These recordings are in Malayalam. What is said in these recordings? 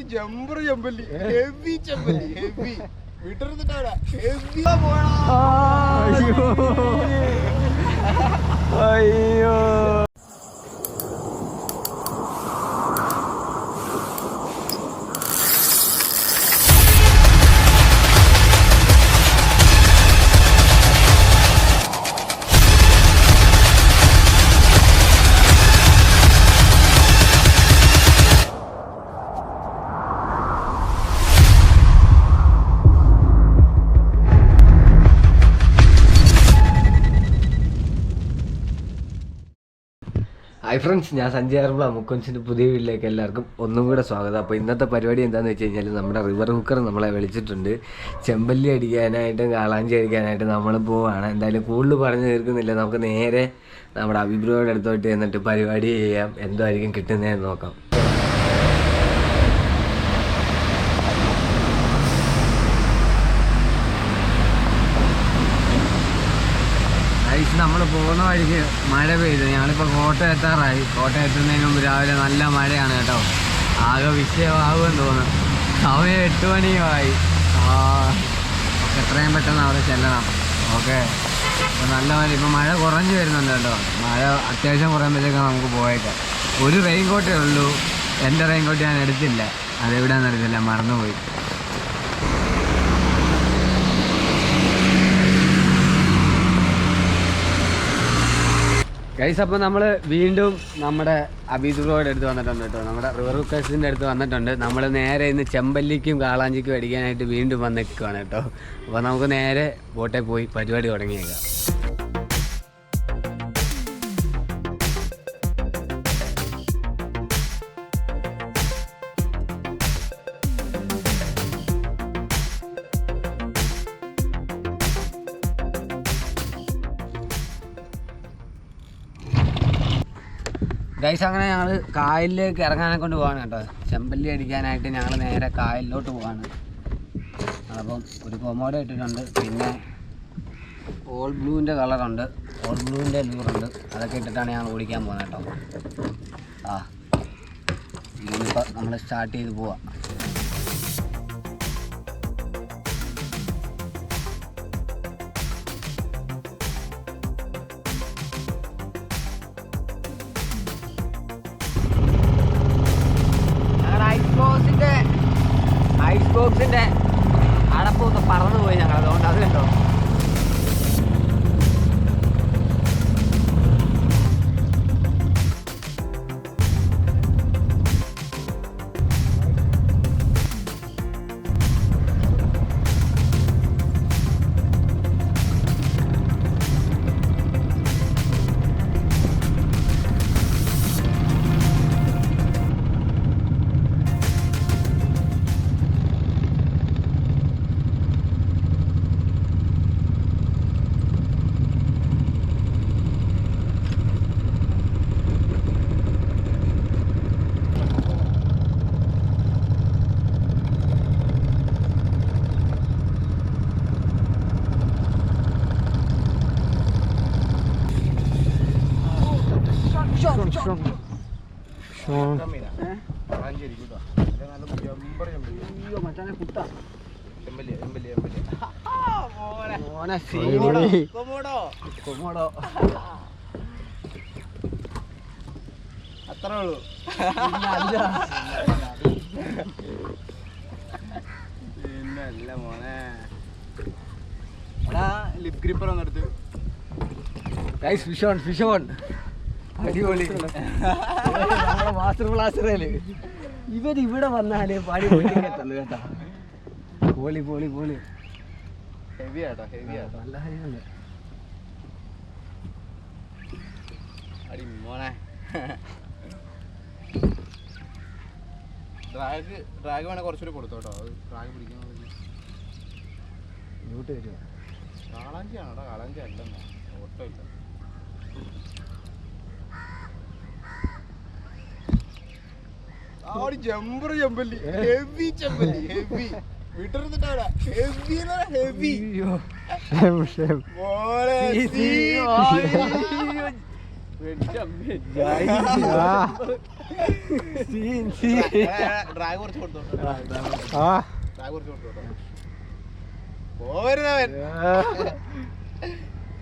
ഒരു ജമ്പർ ചെമ്പല്ലി. ഹെവി ചെമ്പല്ലി ഹെവി അയ്യോ. ഹായ് ഫ്രണ്ട്സ് ഞാൻ സഞ്ജയ് അർബ മുക്കൊഞ്ചിന്റെ പുതിയ വീട്ടിലേക്ക് എല്ലാവർക്കും ഒന്നും കൂടെ സ്വാഗതം. അപ്പോൾ ഇന്നത്തെ പരിപാടി എന്താണെന്ന് വെച്ച് കഴിഞ്ഞാൽ നമ്മുടെ റിവർ കുക്കർ നമ്മളെ വിളിച്ചിട്ടുണ്ട്. ചെമ്പല്ലി അടിക്കാനായിട്ടും കാളാഞ്ചി അടിക്കാനായിട്ടും നമ്മൾ പോവാണ്. എന്തായാലും കൂടുതൽ പറഞ്ഞു തീർക്കുന്നില്ല. നമുക്ക് നേരെ നമ്മുടെ അഭിപ്രായയുടെ അടുത്തോട്ട് എന്നിട്ട് പരിപാടി ചെയ്യാം. എന്തായിരിക്കും കിട്ടുന്നതെന്ന് നോക്കാം ഐസ് നമ്മൾ പോകുന്ന വഴിക്ക് മഴ പെയ്തു. ഞങ്ങളിപ്പോൾ കോട്ടയം എത്താറായി. കോട്ടയം എത്തുന്നതിന് മുമ്പ് രാവിലെ നല്ല മഴയാണ് കേട്ടോ. ആകെ വിഷയമാകുമെന്ന് തോന്നുന്നു. സമയം എട്ട് മണിയുമായി. എത്രയും പെട്ടെന്ന് അവിടെ ചെല്ലണം. ഓക്കെ. അപ്പോൾ നല്ല മഴ. ഇപ്പോൾ മഴ കുറഞ്ഞു വരുന്നുണ്ട് കേട്ടോ. മഴ അത്യാവശ്യം കുറയുമ്പോഴത്തേക്കാണ് നമുക്ക് പോയേക്കാം. ഒരു റെയിൻ കോട്ടേ ഉള്ളൂ. എന്റെ റെയിൻ കോട്ട് ഞാൻ എടുത്തില്ല. അതെവിടെയാണെന്ന് അറിയത്തില്ല. മറന്നുപോയി. ഗൈസ് അപ്പോൾ നമ്മൾ വീണ്ടും നമ്മുടെ അബീദുറോയുടെ അടുത്ത് വന്നിട്ടുണ്ട് കേട്ടോ. നമ്മുടെ റിവർ കുക്കേഴ്സിന്റെ അടുത്ത് വന്നിട്ടുണ്ട്. നമ്മൾ നേരെ ഇന്ന് ചെമ്പല്ലിക്കും കാളാഞ്ചിക്കും അടിക്കാനായിട്ട് വീണ്ടും വന്നിരിക്കുകയാണ് കേട്ടോ. അപ്പോൾ നമുക്ക് നേരെ ബോട്ടിൽ പോയി പരിപാടി തുടങ്ങിയേക്കാം. ഗൈസ് അങ്ങനെ ഞങ്ങൾ കായലിലേക്ക് ഇറങ്ങാനെ കൊണ്ട് പോവാണ് കേട്ടോ. ചെമ്പല്ലി അടിക്കാനായിട്ട് ഞങ്ങൾ നേരെ കായലിലോട്ട് പോവാണ്. അപ്പം ഒരു കൊമോഡ ഇട്ടിട്ടുണ്ട്. പിന്നെ ഓൾ ബ്ലൂവിന്റെ കളറുണ്ട് ഓൾ ബ്ലൂവിന്റെ ലൂറുണ്ട് അതൊക്കെ ഇട്ടിട്ടാണ് ഞങ്ങൾ ഓടിക്കാൻ പോകുന്നത് കേട്ടോ. ആ ഇനിയിപ്പോൾ നമ്മൾ സ്റ്റാർട്ട് ചെയ്ത് പോവാം. കൊമോടോ അത്രേ ഉള്ളൂ. പിന്നല്ല മോനെ. എടാ lip gripper ഒന്നെടുത്ത് guys fish on fish on അടിപൊളി. നമ്മുടെ മാസ്റ്റർ ബ്ലാസ്റ്ററേൽ ഇവർ ഇവിടെ വന്നാലേ പാടി പോയി കേട്ടോ. പോളി പോളി poly. Heavy auto heavy auto. നല്ല കാര്യമല്ലേ അടി മോനെ ഡ്രാഗ് ഡ്രാഗ് വേണേ കുറച്ചുകൂടി കൊടുത്തോട്ടോ. അത് ഡ്രാഗ് പിടിക്കാൻ ഇങ്ങോട്ട് വരുമോ കാളാഞ്ചിയാണോടാ? കാളാഞ്ചി അല്ലെന്നാ. ഓട്ടോ ഇല്ല. ആടി ജമ്പർ ചെമ്പല്ലി ഹെവി ചെമ്പല്ലി heavy heavy heavy heavy shame shame മോളെ സീ, സീ, സീ. അയ്യോ. സീൻ സീൻ ഡ്രാഗ് കുറച്ച് കൊടുത്തു ആ ഡ്രാഗ് കുറച്ച് കൊടുത്തു പോവരുതവൻ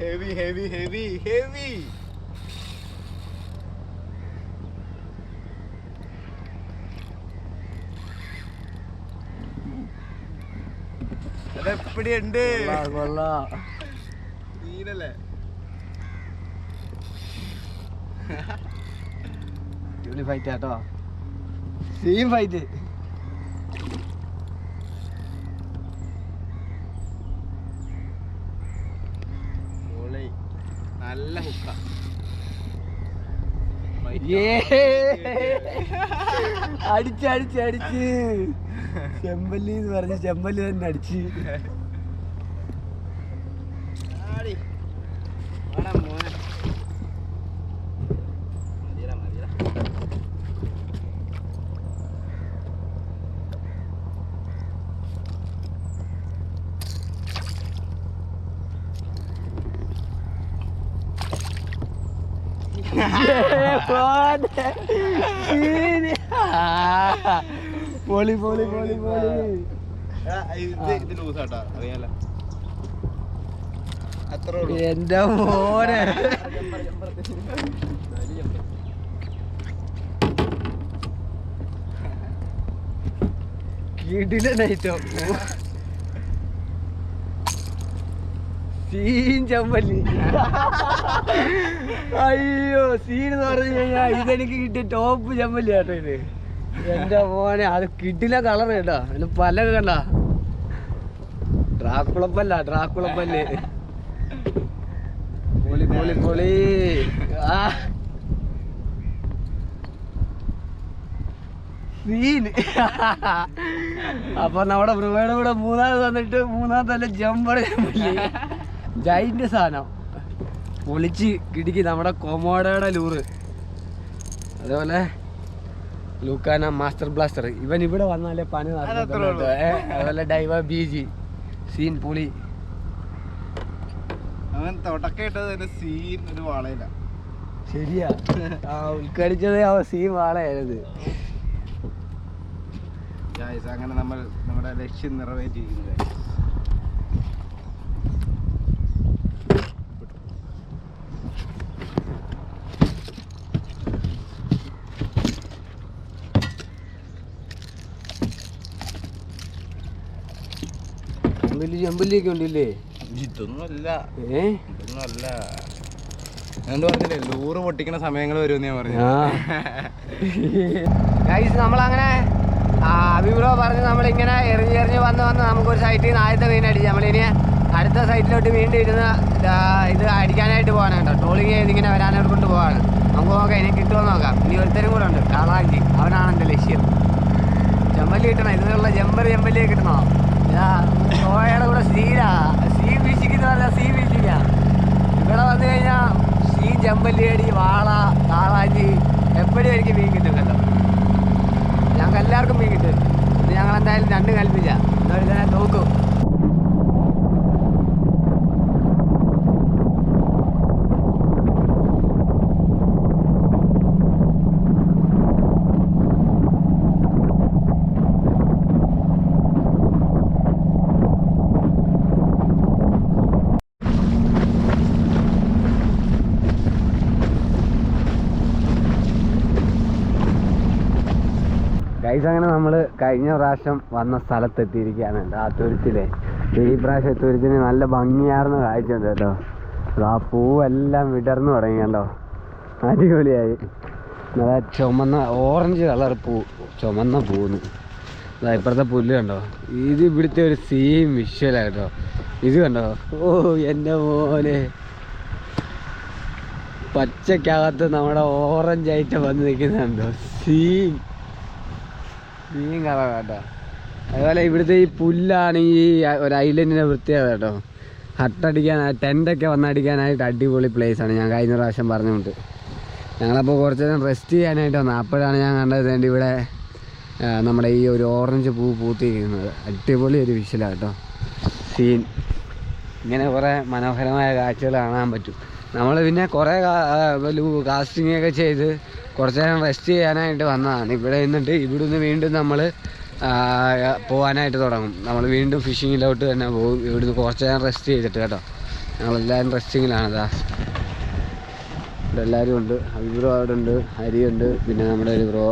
ഹെവി ഹെവി ഹെവി ഉണ്ട് അടിപൊളി ഫൈറ്റ് ആട്ടോ. Same fight. നല്ല ഹുക്ക അടിച്ച് അടിച്ച് അടിച്ച്. ചെമ്പല്ലി എന്ന് പറഞ്ഞ് ചെമ്പല്ലി തന്നെ അടിച്ച് ആടി. വാടാ മോനെ. മതിയെടാ, മതിയെടാ. പൊളി പോളി പോളി പോളി ഇത് ലൂസാട്ടാ അറിയാലോ. എന്റെ മോനെ. കിടിലനായിട്ടോ സീൻ ചമ്പല്ലി അയ്യോ സീൻ എന്ന് പറഞ്ഞു കഴിഞ്ഞാൽ ഇതെനിക്ക് കിട്ടിയ ടോപ്പ് ചമ്മല്ലി കേട്ടോ ഇത്. എന്റെ മോനെ അത് കിട്ടില്ല കളർ കേട്ടോ. അതിന് പല കണ്ട? ഡ്രാക്കുളപ്പല്ല ഡ്രാക്കുളപ്പല്ല് പൊളി പൊളി പൊളി. ആ. സീൻ. അപ്പൊ നമ്മുടെ ബ്രുവയുടെ കൂടെ മൂന്നാമത് വന്നിട്ട് മൂന്നാമത്തല്ല ജമ്പർ ജൈന്റ് സാധനം. പൊളിച്ച് കിടുക്കി നമ്മുടെ കൊമോഡയുടെ ലൂറ് അതേപോലെ ലൂക്കാന മാസ്റ്റർ ബ്ലാസ്റ്റർ. ഇവൻ ഇവിടെ വന്നാലേ പനി. അതുപോലെ ഡൈവ ബി ജി സീൻ പുളി. അവൻ സീൻ ഒരു ശരിയാ. ആ ഉൾക്കടിച്ചത് സീൻ വാളയായത് അങ്ങനെ നമ്മൾ നമ്മുടെ ലക്ഷ്യം നിറവേറ്റിയിരിക്കുന്നത് ചെമ്പല്ലി ചെമ്പല്ലിയൊക്കെ ഉണ്ടല്ലേ? ഇതൊന്നുമല്ല. ഏ? ഇതൊന്നുമല്ല. പറഞ്ഞില്ലേ? ലൂറ് പൊട്ടിക്കുന്ന സമയങ്ങൾ വരുമെന്ന് ഞാൻ പറഞ്ഞു ഗൈസ് നമ്മളങ്ങനെ അഭിപ്രോ പറഞ്ഞ് നമ്മളിങ്ങനെ എറിഞ്ഞ് എറിഞ്ഞ് വന്ന് വന്ന് നമുക്കൊരു സൈറ്റിൽ നിന്ന് ആദ്യത്തെ മീൻ നമ്മൾ നമ്മളിനി അടുത്ത സൈറ്റിലോട്ട് വീണ്ടും ഇരുന്ന് ഇത് അടിക്കാനായിട്ട് പോകാനുണ്ടോ ട്രോളിങ് ചെയ്ത് ഇങ്ങനെ വരാനായിട്ട് കൊണ്ട് പോവാണ്. നമുക്ക് നോക്കാം ഇനി കിട്ടുമോ നോക്കാം. ഇനി ഒരുത്തരും കൂടെ ഉണ്ട്. കളാഞ്ചി അവനാണ് എന്റെ ലക്ഷ്യം. ചെമ്പല്ലി കിട്ടണം. ഇതിനുള്ള ജമ്പർ ജമ്പല്ലിയെ കിട്ടണോ? സോയയുടെ കൂടെ സീനാ. സീ വീശിക്കുന്ന പറഞ്ഞാൽ സീ വീശിക്ക ഇവിടെ വന്നു കഴിഞ്ഞാൽ സീ ചെമ്പല്ലിയടി വാള കാളാഞ്ചി എപ്പോഴും എനിക്ക് മീൻ കിട്ടുമല്ലോ ഞങ്ങൾക്ക് എല്ലാവർക്കും മീൻ കിട്ടും. ഞങ്ങൾ എന്തായാലും രണ്ട് കൽപ്പിച്ച. എന്നൊരു തന്നെ നോക്കും. ഗൈസ് അങ്ങനെ നമ്മൾ കഴിഞ്ഞ പ്രാവശ്യം വന്ന സ്ഥലത്തെത്തിയിരിക്കുകയാണ്. ആ തുരുത്തിലെ. ഈ പ്രാവശ്യം തുരുത്തിന് നല്ല ഭംഗിയാർന്ന കാഴ്ചയുണ്ട് കേട്ടോ. ആ പൂവെല്ലാം വിടർന്നു തുടങ്ങി കണ്ടോ. അടിപൊളിയായി. നല്ല ചുമന്ന ഓറഞ്ച് കളർ പൂ. ചുമന്ന പൂന്ന്. അതാ ഇപ്പുറത്തെ പുല്ല് കണ്ടോ. ഇത് ഇവിടുത്തെ ഒരു സെയിം വിഷ്വലാണ് കേട്ടോ. ഇത് കണ്ടോ. ഓ എന്റെ മോനെ. പച്ചക്കകത്ത് നമ്മുടെ ഓറഞ്ച് ആയിട്ട് വന്ന് നിൽക്കുന്നുണ്ടോ സീൻ മീൻ കളർ കേട്ടോ. അതുപോലെ ഇവിടുത്തെ ഈ പുല്ലാണെങ്കിൽ ഒരു ഐലൻഡിന്റെ വൃത്തിയാണ് കേട്ടോ. ഹട്ടടിക്കാൻ ടെന്റൊക്കെ വന്നടിക്കാനായിട്ട് അടിപൊളി ആണ്. ഞാൻ കഴിഞ്ഞ പ്രാവശ്യം പറഞ്ഞുകൊണ്ട്. ഞങ്ങളപ്പോൾ കുറച്ച് നേരം റെസ്റ്റ് ചെയ്യാനായിട്ട് വന്നത്. അപ്പോഴാണ് ഞാൻ കണ്ടത് ഇവിടെ നമ്മുടെ ഈ ഒരു ഓറഞ്ച് പൂ പൂത്തിരിക്കുന്നത്. അടിപൊളി ഒരു വിഷലാണ് കേട്ടോ. സീൻ ഇങ്ങനെ കുറേ മനോഹരമായ കാഴ്ചകൾ കാണാൻ പറ്റും. നമ്മൾ പിന്നെ കുറേ കാസ്റ്റിംഗ് ഒക്കെ ചെയ്ത് കുറച്ച് നേരം റെസ്റ്റ് ചെയ്യാനായിട്ട് വന്നതാണ്. ഇവിടെ നിന്നിട്ട് ഇവിടുന്ന് വീണ്ടും നമ്മൾ പോകാനായിട്ട് തുടങ്ങും. നമ്മൾ വീണ്ടും ഫിഷിങ്ങിലോട്ട് തന്നെ പോകും. ഇവിടുന്ന് കുറച്ച് നേരം റെസ്റ്റ് ചെയ്തിട്ട് കേട്ടോ. ഞങ്ങളെല്ലാവരും റെസ്റ്റിങ്ങിലാണ് ഇതാ ഇവിടെ എല്ലാവരും ഉണ്ട്. അഭിപ്രോ അവിടെ ഉണ്ട് ഹരിയുണ്ട് പിന്നെ നമ്മുടെ ഒരു ബ്രോ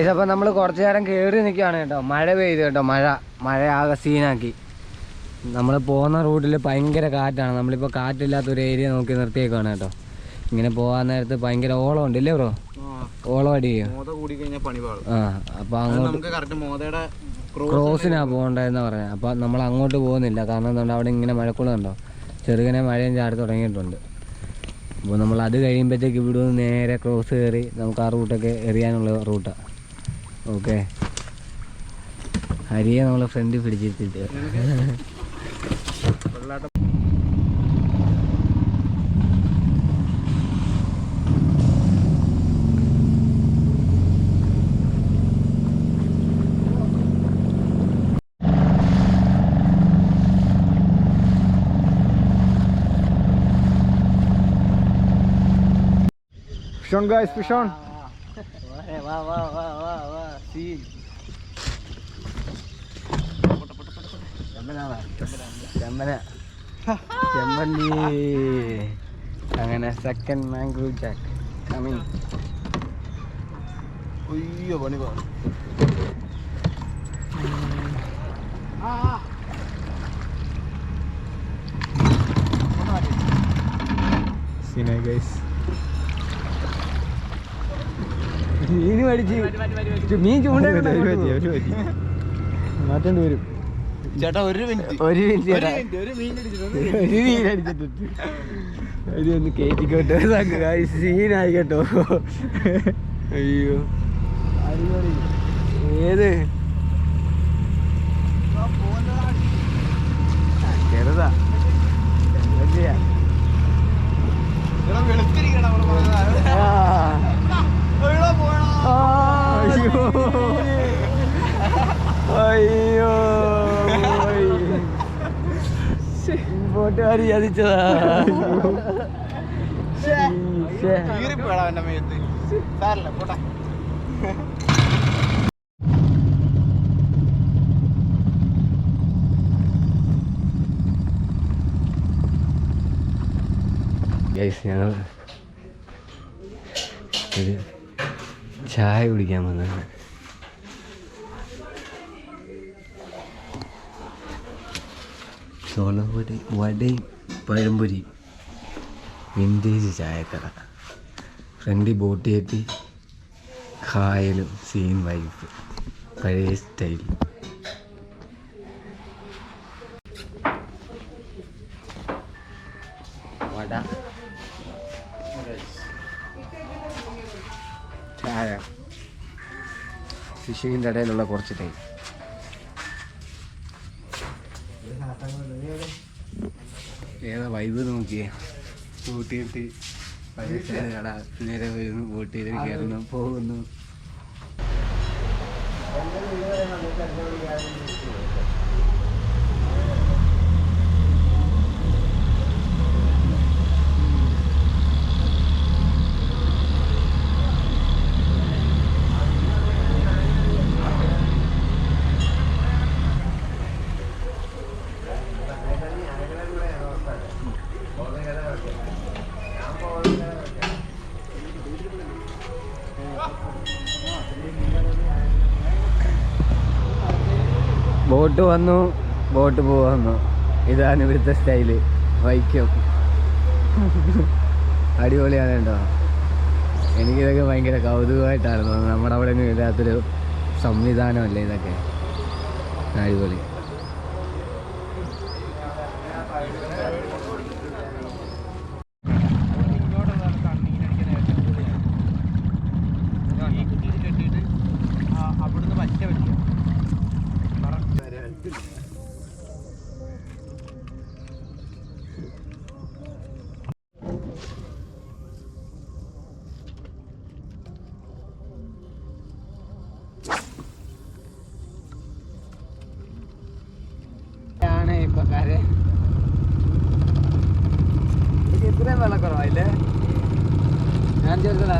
ഗൈസ് അപ്പം നമ്മൾ കുറച്ച് നേരം കയറി നിൽക്കുകയാണ് കേട്ടോ. മഴ പെയ്തു കേട്ടോ. മഴ മഴ ആകെ സീനാക്കി. നമ്മൾ പോകുന്ന റൂട്ടിൽ ഭയങ്കര കാറ്റാണ്. നമ്മളിപ്പോൾ കാറ്റില്ലാത്തൊരു ഏരിയ നോക്കി നിർത്തിയേക്കാണ് കേട്ടോ. ഇങ്ങനെ പോകാൻ നേരത്ത് ഭയങ്കര ഓളം ഉണ്ട് ഇല്ലേ ബ്രോ? ഓളം അടിയോ പാടും ആ അപ്പം അങ്ങോട്ട് നമുക്ക് കറക്റ്റ് മോതയുടെ ക്രോസിനാ പോകേണ്ടതെന്ന് പറഞ്ഞത് അപ്പം നമ്മൾ അങ്ങോട്ട് പോകുന്നില്ല. കാരണം എന്തുകൊണ്ട് അവിടെ ഇങ്ങനെ മഴക്കുളം ഉണ്ടോ? ചെറുകനെ മഴയും ചാടി തുടങ്ങിയിട്ടുണ്ട്. അപ്പോൾ നമ്മൾ അത് കഴിയുമ്പോഴത്തേക്ക് ഇവിടെ നിന്ന് നേരെ ക്രോസ് കയറി നമുക്ക് ആ റൂട്ടൊക്കെ എറിയാനുള്ള റൂട്ടാണ് ഓക്കെ. ഹരിയെ നമ്മൾ ഫ്രണ്ടിൽ പിടിച്ചിട്ടിട്ട്. ഫിഷോൺ ഗായ്സ് ഫിഷോൺ വാ വാ വാ വാ വാ സീൻ ചെമ്മന ചെമ്മല്ലി അങ്ങനെ സെക്കൻഡ് മാംഗ്രൂവ് ജാക്ക് കമ്മിങ് അയ്യോ പണി പാടും സീനായി ഗൈസ് മീൻ മേടിച്ച് മീൻ ചൂണ്ട മാറ്റേണ്ടി വരും. ചേട്ടാ ഒരു മിനിറ്റ്. ഒരു മിനിറ്റ് ചേട്ടാ. ഒരു മീൻ ഒരു മീൻ അടിച്ചിട്ടുണ്ട് ഇതൊന്ന് കയറ്റിക്കോട്ടെ സീനായി കേട്ടോ. അയ്യോ. ഏത് ആ, ചെറുതാ എന്താ ചെയ്യാ ആ. ആ, അയ്യോ അയ്യോ ഇങ്ങോട്ടുകാരി ചതിച്ചതാ. ഗൈസ് ഞങ്ങൾ ഒരു ചായ കുടിക്കാൻ വന്നതാണ്. ചോളപൊരി വടയും പഴംപൊരി വിന്റേജ് ചായക്കട. ഫ്രണ്ടി ബോട്ട് കെട്ടി കായലും സീൻ വൈഫ് പഴയ സ്റ്റൈൽ വട. ചായ. ഫിഷിങ്ങിന്റെ ഇടയിലുള്ള കുറച്ച് ടൈം വൈബ് നോക്കിയേ. കൂട്ടിയിട്ട് പൈസ കട നേരെ വരുന്നു കൂട്ടിയിൽ കയറുന്നു പോകുന്നു. ബോട്ട് വന്നു ബോട്ട് പോകുന്നു ഇതാണ് ഇവിടുത്തെ സ്റ്റൈൽ. വൈക്കം. അടിപൊളിയാണ് കേട്ടോ. എനിക്കിതൊക്കെ ഭയങ്കര കൗതുകമായിട്ടാണ് തോന്നുന്നത്. നമ്മുടെ അവിടെ ഒന്നും ഇല്ലാത്തൊരു സംവിധാനമല്ലേ ഇതൊക്കെ? അടിപൊളി. ഇത് ഇത്രയും വെള്ളക്കുറവായില്ലേ ഞാൻ ചോദിച്ചതാ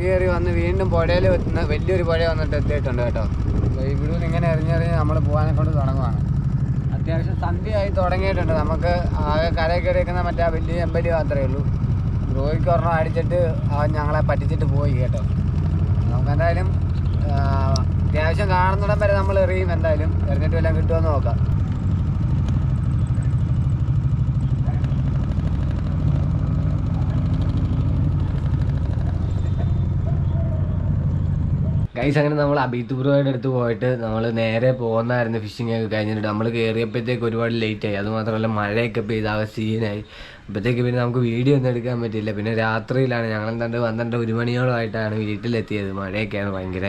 കയറി വന്ന് വീണ്ടും പുഴയിൽ എത്തുന്ന വലിയൊരു പുഴ വന്നിട്ട് എത്തിയിട്ടുണ്ട് കേട്ടോ. ഇവിടെ നിന്ന് ഇങ്ങനെ എറിഞ്ഞെറിഞ്ഞ് നമ്മൾ പോകാനെ കൊണ്ട് തുടങ്ങുവാണ്. അത്യാവശ്യം സന്ധ്യയായി തുടങ്ങിയിട്ടുണ്ട്. നമുക്ക് ആകെ കരയിൽ കയറിയിരിക്കുന്ന മറ്റേ ആ വലിയ എമ്പലി മാത്രമേ ഉള്ളൂ. ബ്രോയ്ക്ക് ഒരെണ്ണം അടിച്ചിട്ട് അവൻ ഞങ്ങളെ പറ്റിച്ചിട്ട് പോയി കേട്ടോ. നമുക്ക് എന്തായാലും ആ, അത്യാവശ്യം കാണുന്നിടം വരെ നമ്മൾ എറിയും. എന്തായാലും എറിഞ്ഞിട്ട് വല്ലതും കിട്ടുമെന്ന് നോക്കാം. ഗൈസ് അങ്ങനെ നമ്മൾ അബീത്ത് ബ്രോയുടെ അടുത്ത് പോയിട്ട് നമ്മൾ നേരെ പോകുന്നായിരുന്നു ഫിഷിംഗ് ഒക്കെ കഴിഞ്ഞിട്ട്. നമ്മൾ കയറിയപ്പോഴത്തേക്ക് ഒരുപാട് ലേറ്റ് ആയി. അതുമാത്രമല്ല മഴയൊക്കെ പെയ്ത് ആ സീനായി. അപ്പോഴത്തേക്ക് പിന്നെ നമുക്ക് വീഡിയോ ഒന്നും എടുക്കാൻ പറ്റില്ല പിന്നെ രാത്രിയിലാണ് ഞങ്ങൾ എന്താണ്ട് പന്ത്രണ്ട് ഒരു മണിയോളമായിട്ടാണ് വീട്ടിലെത്തിയത്. മഴയൊക്കെയാണ് ഭയങ്കര.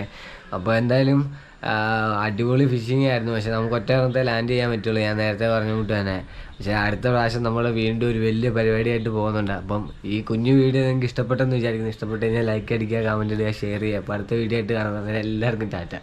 അപ്പോൾ എന്തായാലും അടിപൊളി ഫിഷിംഗ് ആയിരുന്നു. പക്ഷെ നമുക്ക് ഒറ്റ ലാൻഡ് ചെയ്യാൻ പറ്റുള്ളൂ. ഞാൻ നേരത്തെ പറഞ്ഞു കൂട്ട് തന്നെ പക്ഷേ അടുത്ത പ്രാവശ്യം നമ്മൾ വീണ്ടും ഒരു വലിയ പരിപാടിയായിട്ട് പോകുന്നുണ്ട്. അപ്പം ഈ കുഞ്ഞു വീഡിയോ നിങ്ങൾക്ക് ഇഷ്ടപ്പെട്ടെന്ന് വിചാരിക്കുന്നു. ഇഷ്ടപ്പെട്ട് കഴിഞ്ഞാൽ ലൈക്ക് അടിക്കുക കമന്റ് ഇടുക ഷെയർ ചെയ്യുക. അപ്പോൾ അടുത്ത വീഡിയോ ആയിട്ട് കാണുന്നത് എല്ലാവർക്കും ടാറ്റ.